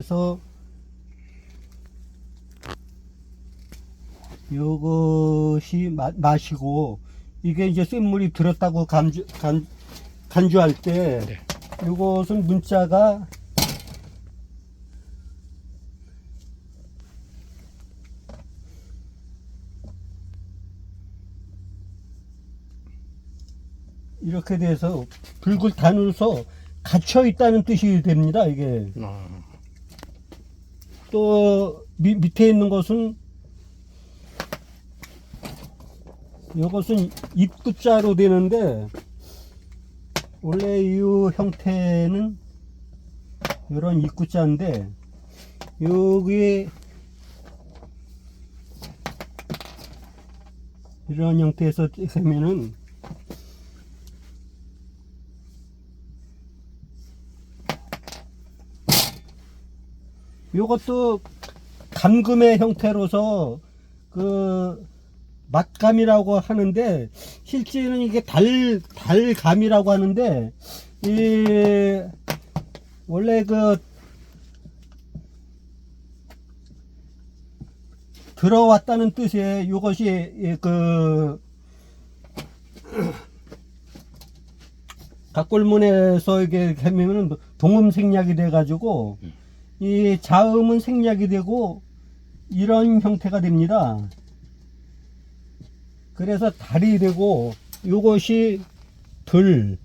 그래서 요것이 마, 마시고 이게 이제 쇳물이 들었다고 간주, 간, 간주할 때 네. 요것은 문자가 이렇게 돼서 불굴 다누서 갇혀 있다는 뜻이 됩니다 이게 아, 또 미, 밑에 있는 것은 이것은 입구자로 되는데 원래 이 형태는 이런 입구자인데 여기 이런 형태에서 세면은 요것도 감금의 형태로서 그 맛감이라고 하는데 실제는 이게 달 달감이라고 하는데 이 원래 그 들어왔다는 뜻의 요것이 이그 각골문에서 이게 하면은 동음 생략이 돼 가지고 이 자음은 생략이 되고 이런 형태가 됩니다. 그래서 달이 되고 이것이 들.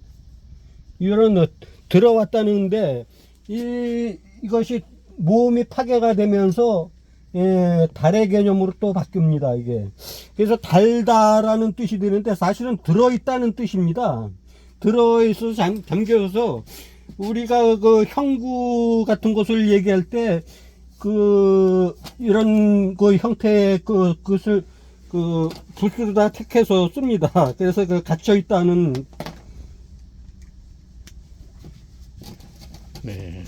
이런 어, 들어왔다는데 이 이것이 모음이 파괴가 되면서 예, 달의 개념으로 또 바뀝니다 이게. 그래서 달다라는 뜻이 되는데 사실은 들어있다는 뜻입니다. 들어있어서 잠, 잠겨서 우리가 그 형구 같은 것을 얘기할 때 그 이런 그 형태의 그 것을 그 부수로 다 택해서 씁니다. 그래서 그 갇혀 있다는 네.